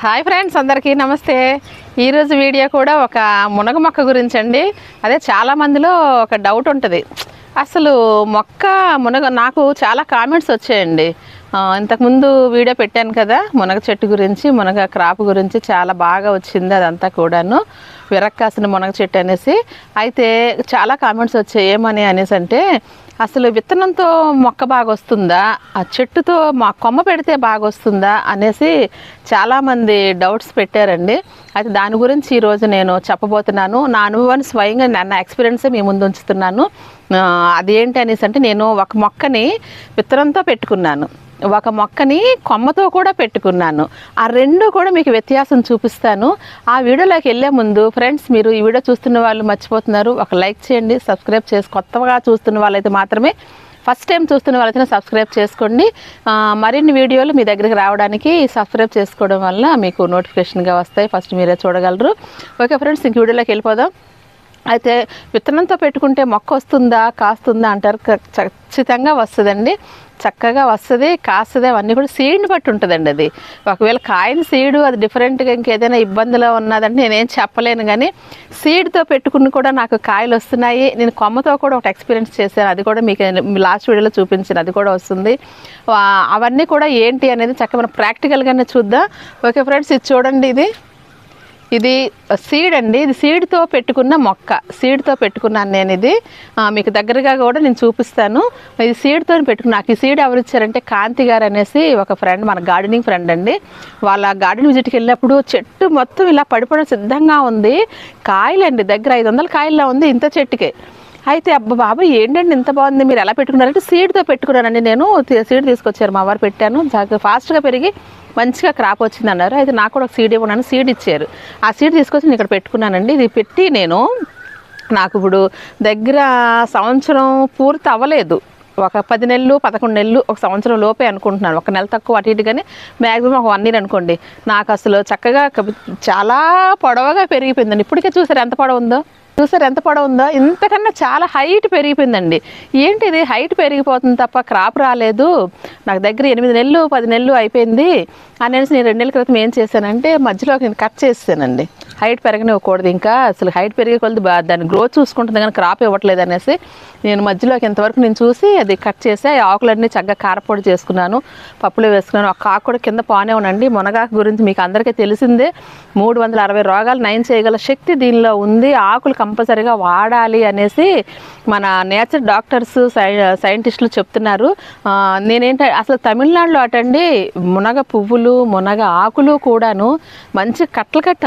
Hi friends అందరికీ నమస్తే. ఈరోజు వీడియో కూడా ఒక మునగ మొక్క గురించి అండి అదే చాలా మందిలో ఒక డౌట్ ఉంటుంది. అసలు మొక్క మునగ నాకు చాలా కామెంట్స్ వచ్చాయండి. ఇంతకుముందు వీడియో పెట్టాను కదా మునగ చెట్టు గురించి మునగ క్రాప్ గురించి చాలా బాగా వచ్చింది అదంతా కూడాను. విరక్కాసిన మునగ చెట్టు అనేసి. అయితే చాలా కామెంట్స్ వచ్చాయి ఏమని అనేసి అంటే అసలు విత్తనంతో మొక్క బాగా వస్తుందా ఆ చెట్టుతో మా కొమ్మ పెడితే బాగా వస్తుందా అనేసి చాలామంది డౌట్స్ పెట్టారండి. అయితే దాని గురించి ఈరోజు నేను చెప్పబోతున్నాను. నా అనుభవాన్ని స్వయంగా నా ఎక్స్పీరియన్సే మీ ముందు ఉంచుతున్నాను. అదేంటి అనేసి అంటే నేను ఒక మొక్కని విత్తనంతో పెట్టుకున్నాను. ఒక మొక్కని కొమ్మతో కూడా పెట్టుకున్నాను. ఆ రెండు కూడా మీకు వ్యత్యాసం చూపిస్తాను. ఆ వీడియోలోకి వెళ్ళే ముందు ఫ్రెండ్స్ మీరు ఈ వీడియో చూస్తున్న వాళ్ళు మర్చిపోతున్నారు. ఒక లైక్ చేయండి సబ్స్క్రైబ్ చేసి కొత్తగా చూస్తున్న వాళ్ళైతే మాత్రమే ఫస్ట్ టైం చూస్తున్న వాళ్ళైతే సబ్స్క్రైబ్ చేసుకోండి. మరిన్ని వీడియోలు మీ దగ్గరికి రావడానికి సబ్స్క్రైబ్ చేసుకోవడం వల్ల మీకు నోటిఫికేషన్గా వస్తాయి. ఫస్ట్ మీరే చూడగలరు. ఓకే ఫ్రెండ్స్ ఇంక వీడియోలోకి వెళ్ళిపోదాం. అయితే విత్తనంతో పెట్టుకుంటే మొక్క వస్తుందా కాస్తుందా అంటారు. క- ఖచ్చితంగా వస్తుందండి. చక్కగా వస్తుంది కాస్తుంది అవన్నీ కూడా సీడ్ని బట్టి ఉంటుందండి అది. ఒకవేళ కాయని సీడు అది డిఫరెంట్గా ఇంకేదైనా ఇబ్బందిలో ఉన్నదంటే నేనేం చెప్పలేను కానీ సీడ్తో పెట్టుకుని కూడా నాకు కాయలు వస్తున్నాయి. నేను కొమ్మతో కూడా ఒకటి ఎక్స్పీరియన్స్ చేశాను. అది కూడా మీకు లాస్ట్ వీడియోలో చూపించాను. అది కూడా వస్తుంది. అవన్నీ కూడా ఏంటి అనేది చక్కగా మనం ప్రాక్టికల్గానే చూద్దాం. ఓకే ఫ్రెండ్స్ ఇది చూడండి ఇది. ఇది సీడ్ అండి. ఇది సీడ్తో పెట్టుకున్న మొక్క. సీడ్తో పెట్టుకున్నాను నేను ఇది. మీకు దగ్గరగా కూడా నేను చూపిస్తాను. ఇది సీడ్తో పెట్టుకున్నా నాకు ఈ సీడ్ ఎవరు ఇచ్చారంటే కాంతి గారు అనేసి ఒక ఫ్రెండ్ మన గార్డెనింగ్ ఫ్రెండ్ అండి. వాళ్ళ గార్డెన్ విజిట్కి వెళ్ళినప్పుడు చెట్టు మొత్తం ఇలా పడిపోవడం సిద్ధంగా ఉంది. కాయలండి దగ్గర ఐదు వందల కాయల్లో ఉంది ఇంత చెట్టుకే. అయితే అబ్బా బాబా ఏంటండి ఇంత బాగుంది? మీరు ఎలా పెట్టుకున్నారంటే సీడ్తో పెట్టుకున్నానండి నేను. సీడ్ తీసుకొచ్చారు మా వారు పెట్టాను. ఫాస్ట్గా పెరిగి మంచిగా క్రాప్ వచ్చింది అన్నారు. అయితే నాకు కూడా ఒక సీడ్ ఇవ్వడానికి సీడ్ ఇచ్చారు. ఆ సీడ్ తీసుకొచ్చి నేను ఇక్కడ పెట్టుకున్నానండి. ఇది పెట్టి నేను నాకు ఇప్పుడు దగ్గర సంవత్సరం పూర్తి అవ్వలేదు. ఒక పది నెలలు పదకొండు నెలలు ఒక సంవత్సరం లోపే అనుకుంటున్నాను. ఒక నెల తక్కువ అటు ఇటు కానీ మ్యాక్సిమం ఒక వన్ ఇయర్ అనుకోండి. నాకు అసలు చక్కగా చాలా పొడవగా పెరిగిపోయిందండి. ఇప్పటికే చూసారు ఎంత పొడవు ఉందో? చూసారు ఎంత పొడవు ఉందో? ఇంతకన్నా చాలా హైట్ పెరిగిపోయిందండి. ఏంటి ఇది హైట్ పెరిగిపోతుంది తప్ప క్రాప్ రాలేదు. నాకు దగ్గర ఎనిమిది నెలలు పది నెలలు అయిపోయింది. అనేసి నేను రెండు నెలల క్రితం ఏం చేశానంటే మధ్యలో నేను కట్ చేసానండి హైట్ పెరగనివ్వకూడదు. ఇంకా అసలు హైట్ పెరిగే కొలది బా దాని గ్రోత్ చూసుకుంటుంది కానీ క్రాప్ ఇవ్వట్లేదు అనేసి నేను మధ్యలోకి ఇంతవరకు నేను చూసి అది కట్ చేసి ఆ ఆకులన్నీ చక్కగా కారపొడి చేసుకున్నాను పప్పులో వేసుకున్నాను. ఒక ఆకు కూడా కింద పానే ఉండండి మునగాకు గురించి మీకు అందరికీ తెలిసిందే. మూడు వందల అరవై రోగాలు నయం చేయగల శక్తి దీనిలో ఉంది. ఆకులు కంపల్సరీగా వాడాలి అనేసి మన నేచర్ డాక్టర్స్ సై సైంటిస్టులు చెప్తున్నారు. నేనేంటే నేనేంట అసలు తమిళనాడులో అటండి మునగ పువ్వులు మునగ ఆకులు కూడాను మంచి కట్టలు కట్టి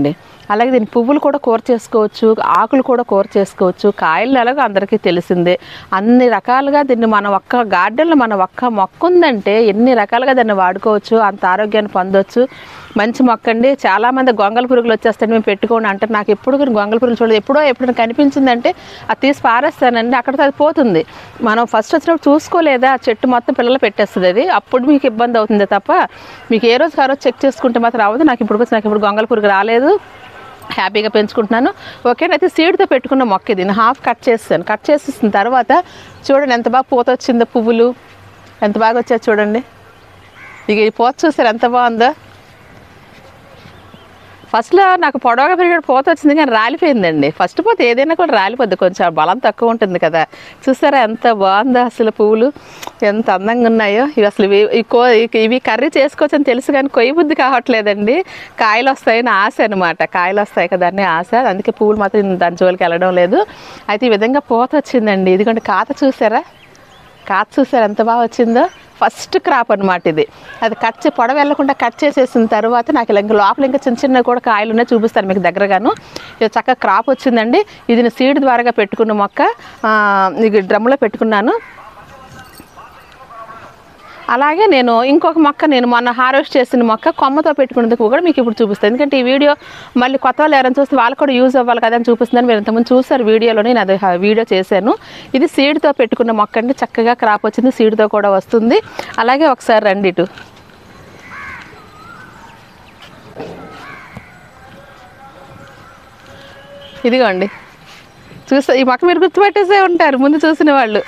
అండి. అలాగే దీని పువ్వులు కూడా కూర చేసుకోవచ్చు ఆకులు కూడా కూర చేసుకోవచ్చు కాయలు ఎలాగో అందరికీ తెలిసిందే. అన్ని రకాలుగా దీన్ని మన ఒక్క గార్డెన్లో మన ఒక్క మొక్క ఉందంటే ఎన్ని రకాలుగా దాన్ని వాడుకోవచ్చు అంత ఆరోగ్యాన్ని పొందొచ్చు. మంచి మొక్క అండి చాలామంది గొంగల పురుగులు వచ్చేస్తాయి మేము పెట్టుకోండి. అంటే నాకు ఎప్పుడు కూడా గొంగల పురుగులు చూడలేదు. ఎప్పుడో ఎప్పుడైనా కనిపించిందంటే అది తీసి పారేస్తానండి. అక్కడితో అది పోతుంది. మనం ఫస్ట్ వచ్చినప్పుడు చూసుకోలేదా? ఆ చెట్టు మొత్తం పిల్లలు పెట్టేస్తుంది అది. అప్పుడు మీకు ఇబ్బంది అవుతుంది తప్ప మీకు ఏ రోజు ఆ రోజు చెక్ చేసుకుంటే మాత్రం రావద్దు. నాకు ఇప్పుడు వచ్చి నాకు ఇప్పుడు గొంగల పురుగు రాలేదు. హ్యాపీగా పెంచుకుంటున్నాను. ఓకే అయితే సీడ్తో పెట్టుకున్న మొక్క ఇది. నేను హాఫ్ కట్ చేస్తాను. కట్ చేసేసిన తర్వాత చూడండి ఎంత బాగా పూత వచ్చిందో పువ్వులు. ఎంత బాగా వచ్చాయి చూడండి. ఇక ఈ పూత చూసారు ఎంత బాగుందో? ఫస్ట్లో నాకు పొడవగా పెరిగాడు పోత వచ్చింది కానీ రాలిపోయిందండి. ఫస్ట్ పోతే ఏదైనా కూడా రాలిపోద్ది. కొంచెం బలం తక్కువ ఉంటుంది కదా. చూసారా ఎంత బాగుందో అసలు పువ్వులు? ఎంత అందంగా ఉన్నాయో. ఇవి అసలు ఇవి కో ఇవి- కర్రీ చేసుకోవచ్చు అని తెలుసు కానీ కొయ్య బుద్ధి కావట్లేదండి. కాయలు వస్తాయని ఆశ అనమాట కాయలు వస్తాయి కదా అని ఆశ. అందుకే పువ్వులు మాత్రం దాని జోలికి వెళ్ళడం లేదు. అయితే ఈ విధంగా పోత వచ్చిందండి. ఇదిగోండి కాత చూసారా? కాత చూసారా ఎంత బాగా వచ్చిందో? ఫస్ట్ క్రాప్ అనమాట ఇది. అది కట్ చే పొడవ వెళ్ళకుండా కట్ చేసేసిన తర్వాత నాకు ఇలా ఇంకా లోపల ఇంకా చిన్న చిన్న కూడా కాయలు ఉన్నాయి చూపిస్తాను మీకు దగ్గరగాను. ఇది చక్కగా క్రాప్ వచ్చిందండి. ఇది నేను సీడ్ ద్వారాగా పెట్టుకున్న మొక్క. ఇది డ్రమ్లో పెట్టుకున్నాను. అలాగే నేను ఇంకొక మొక్క నేను మొన్న హార్వెస్ట్ చేసిన మొక్క కొమ్మతో పెట్టుకునేందుకు కూడా మీకు ఇప్పుడు చూపిస్తాను. ఎందుకంటే ఈ వీడియో మళ్ళీ కొత్త వాళ్ళు ఎవరైనా చూస్తే వాళ్ళు కూడా యూజ్ అవ్వాలి కదా అని చూపిస్తుందని మీరు ఇంతకుముందు చూసారు వీడియోలో నేను అది వీడియో చేశాను. ఇది సీడ్తో పెట్టుకున్న మొక్క అండి. చక్కగా క్రాప్ వచ్చింది సీడ్తో కూడా వస్తుంది. అలాగే ఒకసారి రండి ఇటు. ఇదిగోండి. చూసా ఈ మొక్క మీరు గుర్తుపెట్టేసే ఉంటారు ముందు చూసిన వాళ్ళు.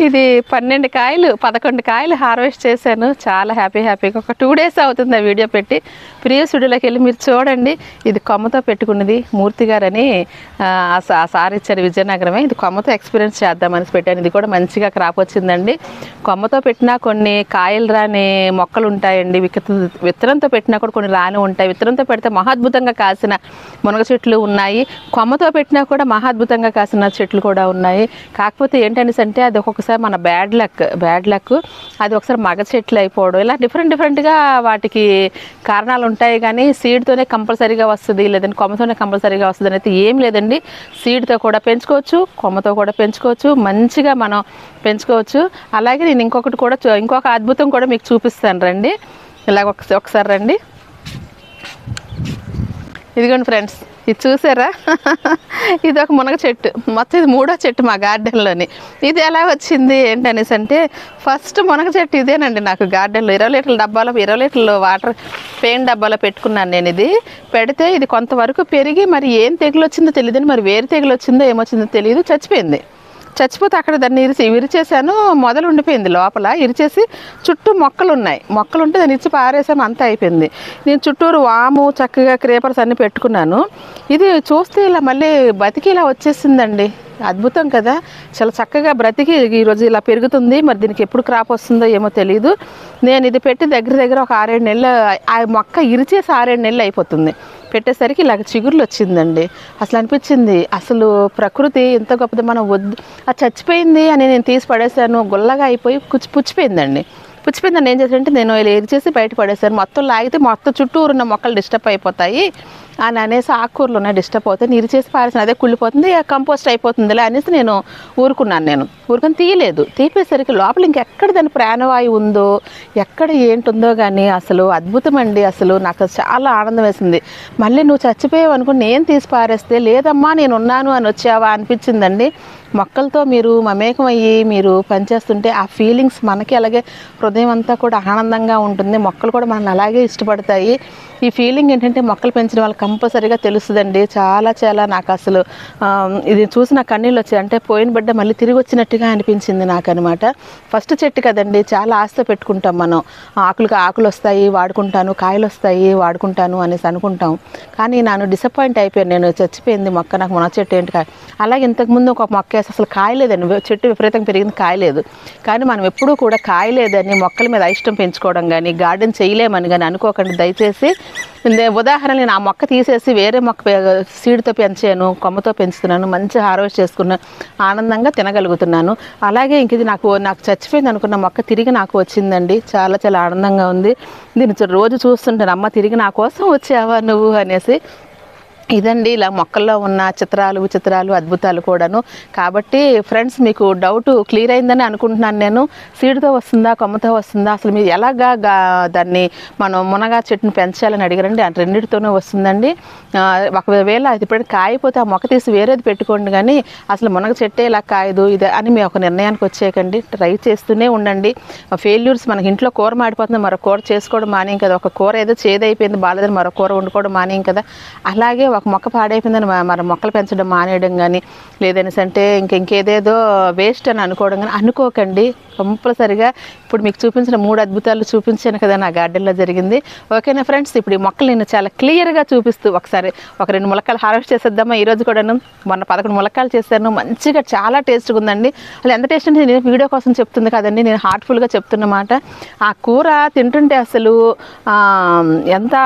ఇది పన్నెండు కాయలు పదకొండు కాయలు హార్వెస్ట్ చేశాను. చాలా హ్యాపీ హ్యాపీగా ఒక టూ డేస్ అవుతుంది ఆ వీడియో పెట్టి. ప్రియ స్టూడియోలోకి వెళ్ళి మీరు చూడండి. ఇది కొమ్మతో పెట్టుకున్నది మూర్తి గారని ఆ, ఆ సార్ ఇచ్చారు విజయనగరమే. ఇది కొమ్మతో ఎక్స్పీరియన్స్ చేద్దామని పెట్టాను. ఇది కూడా మంచిగా క్రాప్ వచ్చిందండి. కొమ్మతో పెట్టినా కొన్ని కాయలు రాని మొక్కలు ఉంటాయండి. విత్తనం విత్తనంతో పెట్టినా కూడా కొన్ని రాని ఉంటాయి. విత్తనంతో పెడితే మహాద్భుతంగా కాసిన మునగ చెట్లు ఉన్నాయి. కొమ్మతో పెట్టినా కూడా మహాద్భుతంగా కాసిన చెట్లు కూడా ఉన్నాయి. కాకపోతే ఏంటనేసి అంటే అది ఒకసారి మన బ్యాడ్ లక్ బ్యాడ్ లక్ అది ఒకసారి మగ చెట్లు అయిపోవడం ఇలా డిఫరెంట్ డిఫరెంట్గా వాటికి కారణాలు ఉంటాయి కానీ సీడ్తోనే కంపల్సరీగా వస్తుంది లేదంటే కొమ్మతోనే కంపల్సరీగా వస్తుంది అనేది ఏం లేదండి. సీడ్తో కూడా పెంచుకోవచ్చు కొమ్మతో కూడా పెంచుకోవచ్చు మంచిగా మనం పెంచుకోవచ్చు. అలాగే నేను ఇంకొకటి కూడా చూ- ఇంకొక అద్భుతం కూడా మీకు చూపిస్తాను రండి. ఇలాగ ఒకసారి ఒకసారి రండి. ఇదిగోండి ఫ్రెండ్స్. ఇది చూసారా? ఇది ఒక మునగ చెట్టు. మొత్తం ఇది మూడో చెట్టు మా గార్డెన్లోని. ఇది ఎలా వచ్చింది ఏంటనేసి అంటే ఫస్ట్ మునగ చెట్టు ఇదేనండి నాకు గార్డెన్లో. ఇరవై లీటర్ల డబ్బాలో ఇరవై లీటర్లు వాటర్ పెయిన్ డబ్బాలో పెట్టుకున్నాను నేను ఇది. పెడితే ఇది కొంతవరకు పెరిగి మరి ఏం తెగులు వచ్చిందో తెలియదు మరి వేరు తెగులు వచ్చిందో ఏమొచ్చిందో తెలియదు చచ్చిపోయింది. చచ్చిపోతే అక్కడ దాన్ని ఇరిచి విరిచేసాను మొదలు ఉండిపోయింది లోపల. ఇరిచేసి చుట్టూ మొక్కలు ఉన్నాయి మొక్కలు ఉంటే దాన్ని ఇచ్చి పారేసాము అంతా అయిపోయింది. నేను చుట్టూరు వాము చక్కగా క్రేపర్స్ అన్ని పెట్టుకున్నాను. ఇది చూస్తే ఇలా మళ్ళీ బతికి ఇలా వచ్చేసిందండి. అద్భుతం కదా. చాలా చక్కగా బ్రతికి ఈరోజు ఇలా పెరుగుతుంది. మరి దీనికి ఎప్పుడు క్రాప్ వస్తుందో ఏమో తెలియదు నేను ఇది పెట్టి దగ్గర దగ్గర ఒక ఆరేడు నెలలు ఆ మొక్క ఇరిచేసి ఆరేడు నెలలు అయిపోతుంది. పెట్టేసరికి ఇలాగ చిగుర్లు వచ్చిందండి అసలు అనిపించింది అసలు ప్రకృతి ఎంత గొప్పది మనం వద్దు అది చచ్చిపోయింది అని నేను తీసి పడేసాను గుల్లగా అయిపోయి కుచ్చి పుచ్చిపోయిందండి. పుచ్చిపోయిందని ఏం చేశానంటే నేను ఇలా ఎరిచేసి బయట పడేశాను మొత్తం లాగితే మొత్తం చుట్టూరు ఉన్న మొక్కలు డిస్టర్బ్ అయిపోతాయి అని అనేసి ఆకుకూరలు ఉన్నాయి డిస్టర్బ్ అవుతాయి. నీరు చేసి పారేసిన అదే కుళ్ళిపోతుంది కంపోస్ట్ అయిపోతుందిలే అనేసి నేను ఊరుకున్నాను నేను. ఊరుకొని తీయలేదు. తీపేసరికి లోపల ఇంకెక్కడ దాని ప్రాణవాయువు ఉందో ఎక్కడ ఏంటుందో కానీ అసలు అద్భుతం అండి అసలు. నాకు చాలా ఆనందం వేసింది. మళ్ళీ నువ్వు చచ్చిపోయావు అనుకుని నేను తీసి పారేస్తే లేదమ్మా నేను ఉన్నాను అని వచ్చావా అనిపించిందండి. మొక్కలతో మీరు మమేకం అయ్యి మీరు పనిచేస్తుంటే ఆ ఫీలింగ్స్ మనకి అలాగే హృదయం అంతా కూడా ఆనందంగా ఉంటుంది. మొక్కలు కూడా మనల్ని అలాగే ఇష్టపడతాయి. ఈ ఫీలింగ్ ఏంటంటే మొక్కలు పెంచిన వాళ్ళకి కంపల్సరీగా తెలుస్తుందండి చాలా చాలా నాకు అసలు ఇది చూసి నా కన్నీళ్ళు వచ్చాయి. అంటే పోయిన బిడ్డ మళ్ళీ తిరిగి వచ్చినట్టుగా అనిపించింది నాకు అనమాట ఫస్ట్ చెట్టు కదండి చాలా ఆశతో పెట్టుకుంటాం మనం. ఆకులకు ఆకులు వస్తాయి వాడుకుంటాను కాయలు వస్తాయి వాడుకుంటాను అనేసి అనుకుంటాం. కానీ నన్ను డిసప్పాయింట్ అయిపోయాను. నేను చచ్చిపోయింది మొక్క నాకు మొన చెట్టు ఏంటి కాయ అలాగే ఇంతకుముందు ఒక మొక్క వేసి అసలు కాయలేదండి. చెట్టు విపరీతంగా పెరిగింది కాయలేదు. కానీ మనం ఎప్పుడూ కూడా కాయలేదని మొక్కల మీద ఇష్టం పెంచుకోవడం కానీ గార్డెన్ చేయలేమని కానీ అనుకోకండి. దయచేసి ఉదాహరణ నేను ఆ మొక్క తీసేసి వేరే మొక్క సీడ్తో పెంచాను కొమ్మతో పెంచుతున్నాను మంచి హార్వెస్ట్ చేసుకున్నాను ఆనందంగా తినగలుగుతున్నాను. అలాగే ఇంక ఇది నాకు నాకు చచ్చిపోయింది అనుకున్న మొక్క తిరిగి నాకు వచ్చిందండి. చాలా చాలా ఆనందంగా ఉంది. దీన్ని రోజు చూస్తుంటాను. అమ్మ తిరిగి నా కోసం వచ్చావా నువ్వు అనేసి ఇదండి ఇలా మొక్కల్లో ఉన్న చిత్రాలు విచిత్రాలు అద్భుతాలు కూడాను. కాబట్టి ఫ్రెండ్స్ మీకు డౌట్ క్లియర్ అయిందని అనుకుంటున్నాను నేను. సీడ్తో వస్తుందా కొమ్మతో వస్తుందా? అసలు మీరు ఎలాగా దాన్ని మనం మునగా చెట్టుని పెంచాలని అడిగారండి. ఆ రెండింటితోనే వస్తుందండి. ఒకవేళ అది ఇప్పుడు కాయపోతే ఆ మొక్క తీసి వేరేది పెట్టుకోండి కానీ అసలు మునగ చెట్టే ఇలా కాయదు ఇది అని మీ ఒక నిర్ణయానికి వచ్చేయకండి. ట్రై చేస్తూనే ఉండండి. ఫెయిల్యూర్స్ మనకి ఇంట్లో కూర మాడిపోతుంది మరో కూర చేసుకోవడం మానేం కదా. ఒక కూర ఏదో చేదైపోయింది బాగాలేదని మరో కూర వండుకోవడం మానేం కదా. అలాగే ఒక మొక్క పాడైపోయిందని మరి మొక్కలు పెంచడం మానేయడం కానీ లేదనేసి అంటే ఇంక ఇంకేదేదో వేస్ట్ అని అనుకోవడం కానీ అనుకోకండి. కంపల్సరిగా ఇప్పుడు మీకు చూపించిన మూడు అద్భుతాలు చూపించాను కదా నా గార్డెన్లో జరిగింది. ఓకేనా ఫ్రెండ్స్? ఇప్పుడు ఈ మొక్కలు నేను చాలా క్లియర్గా చూపిస్తూ ఒకసారి ఒక రెండు ములక్కలు హార్వెస్ట్ చేసేద్దామా? ఈరోజు కూడాను మొన్న పదకొండు ములక్కాయలు చేశాను. మంచిగా చాలా టేస్ట్గా ఉందండి. అలా ఎంత టేస్ట్ అంటే నేను వీడియో కోసం చెప్తుంది కదండి. నేను హార్ట్ఫుల్గా చెప్తున్నమాట ఆ కూర తింటుంటే అసలు ఎంత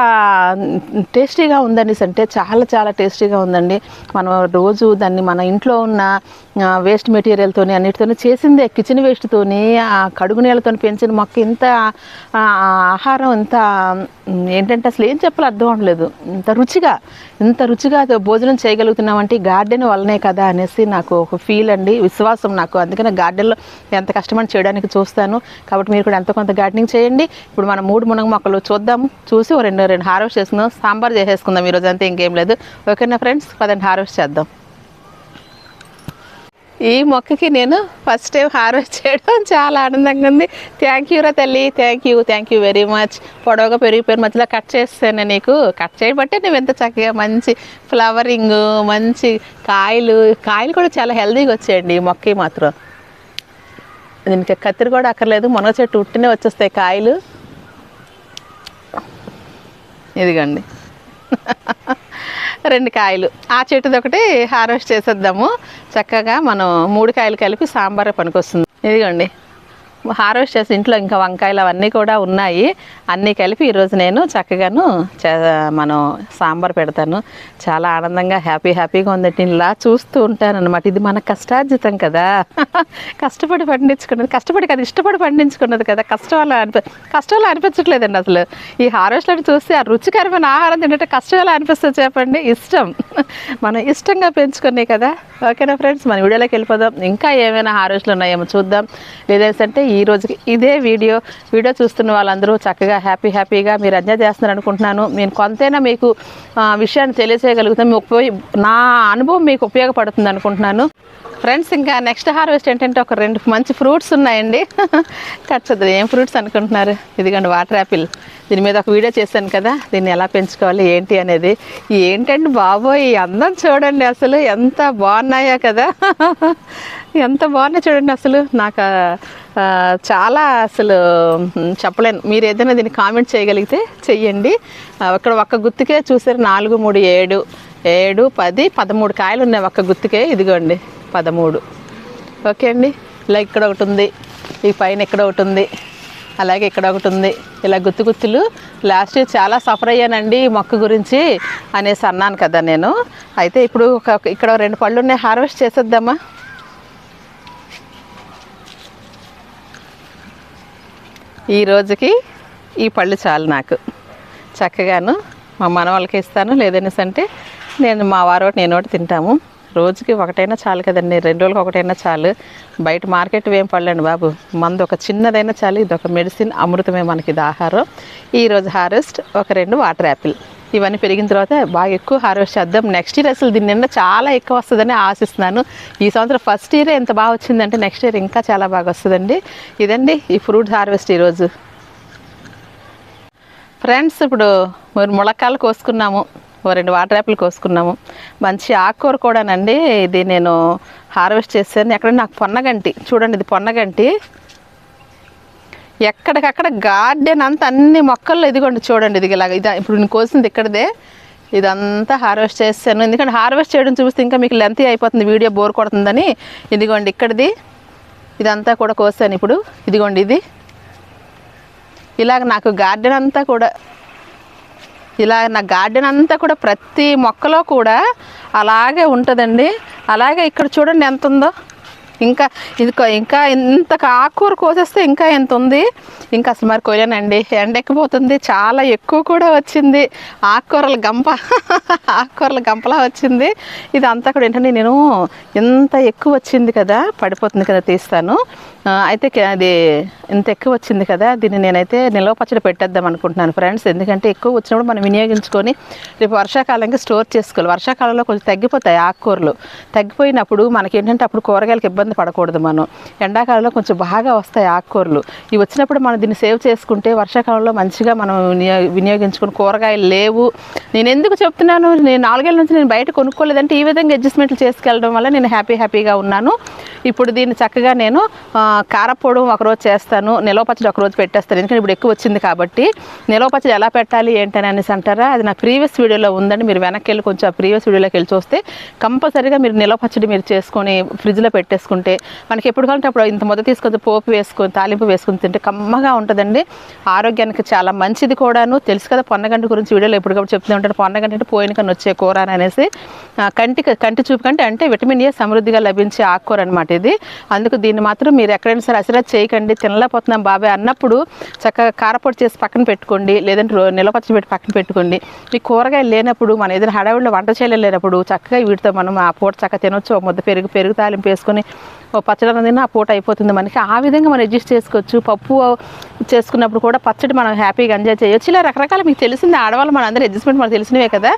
టేస్టీగా ఉందనేసి అంటే చాలా చాలా టేస్టీగా ఉందండి. మనం రోజు దాన్ని మన ఇంట్లో ఉన్న వేస్ట్ మెటీరియల్తోని అన్నిటితోని చేసిందే కిచెన్ వేస్ట్తోని ఆ కడుగు నీళ్ళతో పెంచిన మొక్క ఇంత ఆహారం ఇంత ఏంటంటే అసలు ఏం చెప్పాలో అర్థం అవ్వట్లేదు. ఇంత రుచిగా ఇంత రుచిగా భోజనం చేయగలుగుతున్నామంటే గార్డెన్ వల్లనే కదా అనేసి నాకు ఒక ఫీల్ అండి విశ్వాసం నాకు. అందుకనే గార్డెన్లో ఎంత కష్టమని చేయడానికి చూస్తాను. కాబట్టి మీరు కూడా ఎంతో కొంత గార్డెనింగ్ చేయండి. ఇప్పుడు మనం మూడు మునగ మొక్కలు చూద్దాం చూసి ఓ రెండు రెండు హార్వెస్ట్ చేసుకుందాం. సాంబార్ చేసేసుకుందాం. ఈరోజు అంతా ఇంకేం లేదు. ఓకేనా ఫ్రెండ్స్ పదండి హార్వెస్ట్ చేద్దాం. ఈ మొక్కకి నేను ఫస్ట్ టైం హార్వెస్ట్ చేయడం చాలా ఆనందంగా ఉంది. థ్యాంక్ యూ రా తల్లి. Thank you thank you very much పొడవుగా పెరిగిపోయిన మధ్యలో కట్ చేస్తాను నీకు. కట్ చేయబట్టే నువ్వు ఎంత చక్కగా మంచి ఫ్లవరింగ్ మంచి కాయలు. కాయలు కూడా చాలా హెల్తీగా వచ్చాయండి ఈ మొక్కకి మాత్రం. దీనికి కత్తిరి కూడా అక్కర్లేదు. మునగ చెట్టు ఉట్టినే వచ్చేస్తాయి కాయలు. ఇదిగోండి. రెండు కాయలు. ఆ చెట్టుది ఒకటి హార్వెస్ట్ చేసేద్దాము. చక్కగా మనం మూడు కాయలు కలిపి సాంబార్ పనికొస్తుంది. ఇదిగోండి. హార్వెస్ట్ చేసి ఇంట్లో ఇంకా వంకాయలు అవన్నీ కూడా ఉన్నాయి. అన్నీ కలిపి ఈరోజు నేను చక్కగాను చే మనం సాంబార్ పెడతాను. చాలా ఆనందంగా హ్యాపీ హ్యాపీగా ఉందండి ఇలా చూస్తూ ఉంటాను అనమాట ఇది మన కష్టార్జితం కదా. కష్టపడి పండించుకున్నది కష్టపడి కదా ఇష్టపడి పండించుకున్నది కదా. కష్టాలు అనిపి కష్టాలు అనిపించట్లేదండి అసలు. ఈ హార్వెస్ట్లో చూస్తే ఆ రుచికరమైన ఆహారం తింటే కష్టాలు అనిపిస్తుంది చెప్పండి. ఇష్టం. మనం ఇష్టంగా పెంచుకునే కదా. ఓకేనా ఫ్రెండ్స్? మన వీడియోలోకి వెళ్ళిపోదాం. ఇంకా ఏమైనా హార్వెస్ట్లు ఉన్నాయేమో చూద్దాం. లేదంటే ఈ రోజుకి ఇదే వీడియో. వీడియో చూస్తున్న వాళ్ళందరూ చక్కగా హ్యాపీ హ్యాపీగా మీరు ఎంజాయ్ చేస్తున్నారు అనుకుంటున్నాను. నేను కొంతైనా మీకు విషయాన్ని తెలియజేయగలుగుతాను మీకు ఉపయోగ నా అనుభవం మీకు ఉపయోగపడుతుంది అనుకుంటున్నాను. ఫ్రెండ్స్ ఇంకా నెక్స్ట్ హార్వెస్ట్ ఏంటంటే ఒక రెండు మంచి ఫ్రూట్స్ ఉన్నాయండి. ఖచ్చితంగా ఏం ఫ్రూట్స్ అనుకుంటున్నారు? ఇదిగోండి వాటర్ యాపిల్. దీని మీద ఒక వీడియో చేశాను కదా. దీన్ని ఎలా పెంచుకోవాలి ఏంటి అనేది. ఏంటండి బాబోయ్ ఈ అందం చూడండి అసలు. ఎంత బాగున్నాయో కదా. ఎంత బాగున్నాయి చూడండి అసలు. నాకు చాలా అసలు చెప్పలేను. మీరు ఏదైనా దీన్ని కామెంట్ చేయగలిగితే చెయ్యండి. అక్కడ ఇక్కడ ఒక్క గుత్తికే చూసారు నాలుగు మూడు ఏడు ఏడు పది పదమూడు కాయలు ఉన్నాయి ఒక్క గుత్తికే. ఇదిగోండి పదమూడు. ఓకే అండి? ఇలా ఇక్కడ ఒకటి ఉంది ఈ పైన ఇక్కడ ఒకటి ఉంది అలాగే ఇక్కడ ఒకటి ఉంది. ఇలా గుత్తు గుత్తులు లాస్ట్ ఇయర్ చాలా సఫర్ అయ్యానండి ఈ మొక్క గురించి అనేసి అన్నాను కదా నేను. అయితే ఇప్పుడు ఒక ఇక్కడ రెండు పళ్ళు ఉన్నాయి హార్వెస్ట్ చేసేద్దామా? ఈ రోజుకి ఈ పళ్ళు చాలు నాకు. చక్కగాను మా మనవాళ్ళకి ఇస్తాను లేదనేసి అంటే నేను మా వారు ఒకటి నేను ఒకటి తింటాము. రోజుకి ఒకటైనా చాలు కదండి రెండు రోజులకి ఒకటైనా చాలు. బయట మార్కెట్ ఏం పడలేండి బాబు. మందు ఒక చిన్నదైనా చాలు ఇది ఒక మెడిసిన్ అమృతమే మనకి ఇది ఆహారం ఈరోజు హార్వెస్ట్ ఒక రెండు వాటర్ యాపిల్. ఇవన్నీ పెరిగిన తర్వాత బాగా ఎక్కువ హార్వెస్ట్ చేద్దాం. నెక్స్ట్ ఇయర్ అసలు దీని నిండా చాలా ఎక్కువ వస్తుందని ఆశిస్తున్నాను. ఈ సంవత్సరం ఫస్ట్ ఇయర్ ఎంత బాగా వచ్చిందంటే నెక్స్ట్ ఇయర్ ఇంకా చాలా బాగా వస్తుందండి. ఇదండి ఈ ఫ్రూట్ హార్వెస్ట్ ఈరోజు. ఫ్రెండ్స్ ఇప్పుడు మరి ములక్కాలు కోసుకున్నాము. ఓ రెండు వాటర్ యాపిల్ కోసుకున్నాము. మంచి ఆకుకూర కూడానండి ఇది నేను హార్వెస్ట్ చేశాను. ఎక్కడ నాకు పొన్నగంటి చూడండి ఇది పొన్నగంటి. ఎక్కడికక్కడ గార్డెన్ అంతా అన్ని మొక్కల్లో ఇదిగోండి చూడండి ఇది ఇలాగ. ఇది ఇప్పుడు నేను కోసింది ఇక్కడదే. ఇదంతా హార్వెస్ట్ చేస్తాను ఎందుకంటే హార్వెస్ట్ చేయడం చూస్తే ఇంకా మీకు లెంతీ అయిపోతుంది. వీడియో బోర్ కొడుతుందని. ఇదిగోండి ఇక్కడిది. ఇదంతా కూడా కోసాను ఇప్పుడు. ఇదిగోండి ఇది. ఇలాగ నాకు గార్డెన్ అంతా కూడా ఇలా నా గార్డెన్ అంతా కూడా ప్రతి మొక్కలో కూడా అలాగే ఉంటుందండి. అలాగే ఇక్కడ చూడండి ఎంత ఉందో ఇంకా ఇది ఇంకా ఇంత ఆకుకూర కోసేస్తే ఇంకా ఎంత ఉంది ఇంకా అసలు మరి కొయ్యనండి. ఎండ ఎక్కిపోతుంది చాలా ఎక్కువ కూడా వచ్చింది. ఆకుకూరల గంప. ఆకుకూరల గంపలా వచ్చింది. ఇది అంతా కూడా ఏంటంటే నేను ఇంత ఎక్కువ వచ్చింది కదా పడిపోతుంది కదా తీస్తాను. అయితే అది ఇంత ఎక్కువ వచ్చింది కదా దీన్ని నేనైతే నిల్వ పచ్చడి పెట్టేద్దాం అనుకుంటున్నాను ఫ్రెండ్స్. ఎందుకంటే ఎక్కువ వచ్చినప్పుడు మనం వినియోగించుకొని రేపు వర్షాకాలంకి స్టోర్ చేసుకోవాలి. వర్షాకాలంలో కొంచెం తగ్గిపోతాయి ఆకుకూరలు. తగ్గిపోయినప్పుడు మనకి ఏంటంటే అప్పుడు కూరగాయలకు ఇబ్బంది పడకూడదు మనం. ఎండాకాలంలో కొంచెం బాగా వస్తాయి ఆకుకూరలు. ఇవి వచ్చినప్పుడు మనం దీన్ని సేవ్ చేసుకుంటే వర్షాకాలంలో మంచిగా మనం వినియోగించుకుని కూరగాయలు లేవు. నేను ఎందుకు చెప్తున్నాను? నేను నాలుగేళ్ళ నుంచి నేను బయట కొనుక్కోలేదంటే ఈ విధంగా అడ్జస్ట్మెంట్లు చేసుకెళ్ళడం వల్ల నేను హ్యాపీ హ్యాపీగా ఉన్నాను. ఇప్పుడు దీన్ని చక్కగా నేను కారపొడం ఒకరోజు చేస్తాను. నిలవ పచ్చడి ఒకరోజు పెట్టేస్తాను. ఎందుకంటే ఇప్పుడు ఎక్కువ వచ్చింది కాబట్టి. నిలవ పచ్చడి ఎలా పెట్టాలి ఏంటని అనేసి అంటారా? అది నా ప్రీవియస్ వీడియోలో ఉందండి. మీరు వెనక్కి వెళ్ళి కొంచెం ప్రీవియస్ వీడియోలోకి వెళ్ళి చూస్తే కంపల్సరీగా మీరు నిలవ పచ్చడి మీరు చేసుకొని ఫ్రిడ్జ్లో పెట్టేసుకుంటే మనకి ఎప్పుడు కావాలంటే అప్పుడు ఇంత మొదట తీసుకొని పోపు వేసుకొని తాలింపు వేసుకుని తింటే కమ్మగా ఉంటుందండి. ఆరోగ్యానికి చాలా మంచిది కూడాను. తెలుసు కదా పొన్నగంట గురించి వీడియోలో ఎప్పటికప్పుడు చెప్తూ ఉంటాడు పొన్నగంట అంటే పోయిన కన్నా వచ్చే కూర అని అనేసి కంటికి కంటి చూపు కంటే అంటే విటమిన్ ఏ సమృద్ధిగా లభించే ఆకుకూర అనమాట ఇది. అందుకు దీన్ని మాత్రం మీరు ఎక్కడైనా సరే అసలు చేయకండి. తినలేకపోతున్నాం బాబాయ్ అన్నప్పుడు చక్కగా కారపొడి చేసి పక్కన పెట్టుకోండి. లేదంటే రో- నిలపచ్చడి పెట్టి పక్కన పెట్టుకోండి. ఈ కూరగాయలు లేనప్పుడు మన ఏదైనా హడావిడిలో వంట చేయలేనప్పుడు చక్కగా వీటితో మనం ఆ పూట చక్కగా తినొచ్చు. ఒక ముద్ద పెరుగు పెరుగు తాలింపు వేసుకొని పచ్చడి అన్నది ఆ పూట అయిపోతుంది మనకి. ఆ విధంగా మనం అడ్జస్ట్ చేసుకోవచ్చు. పప్పు చేసుకున్నప్పుడు కూడా పచ్చడి మనం హ్యాపీగా ఎంజాయ్ చేయొచ్చు. ఇలా రకరకాల మీకు తెలిసింది ఆడవాళ్ళు మన అందరూ అడ్జస్ట్మెంట్ మనకు తెలిసినవే కదా?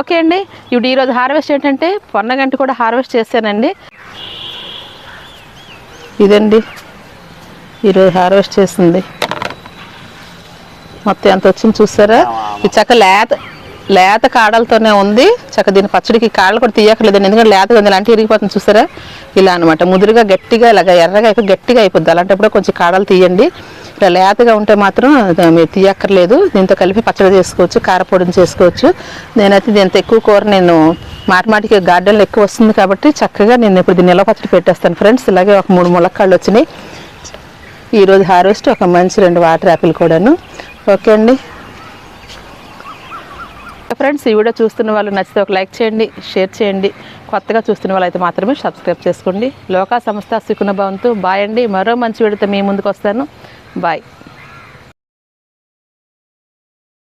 ఓకే అండి. ఇప్పుడు ఈరోజు హార్వెస్ట్ ఏంటంటే పొన్నగంట కూడా హార్వెస్ట్ చేశానండి ఇదండి. ఈరోజు హార్వెస్ట్ చేసింది మొత్తం ఎంత వచ్చింది చూసారా ఈ చక్క లేత లేత కాడలతోనే ఉంది. చక్క దీని పచ్చడికి కాడలు కూడా తీయక్కర్లేదండి ఎందుకంటే లేతగా ఉంది. ఇలాంటి ఇరిగిపోతుంది చూసారా? ఇలా అనమాట ముదురుగా గట్టిగా ఇలాగ ఎర్రగా అయిపోయి గట్టిగా అయిపోద్ది. అలాంటప్పుడు కొంచెం కాడలు తీయండి. ఇలా లేతగా ఉంటే మాత్రం మీరు తీయక్కర్లేదు. దీంతో కలిపి పచ్చడి చేసుకోవచ్చు కారపొడిని చేసుకోవచ్చు. నేనైతే దీంత ఎక్కువ కూర నేను మాటమాటికి గార్డెన్లో ఎక్కువ వస్తుంది కాబట్టి చక్కగా నేను ఇప్పుడు దీన్ని నిల్వ పచ్చడి పెట్టేస్తాను ఫ్రెండ్స్. ఇలాగే ఒక మూడు ములక్కాళ్ళు వచ్చినాయి. ఈరోజు హార్వెస్ట్ ఒక మంచి రెండు వాటర్ యాపిల్ కూడాను. ఓకే అండి. ఫ్రెండ్స్ ఈ వీడియో చూస్తున్న వాళ్ళు నచ్చితే ఒక లైక్ చేయండి షేర్ చేయండి. కొత్తగా చూస్తున్న వాళ్ళు మాత్రమే సబ్స్క్రైబ్ చేసుకోండి. లోకా సంస్థ సుఖన భవంతు. బాయ్ అండి. మరో మంచి వీడియోతో మీ ముందుకు వస్తాను. బాయ్.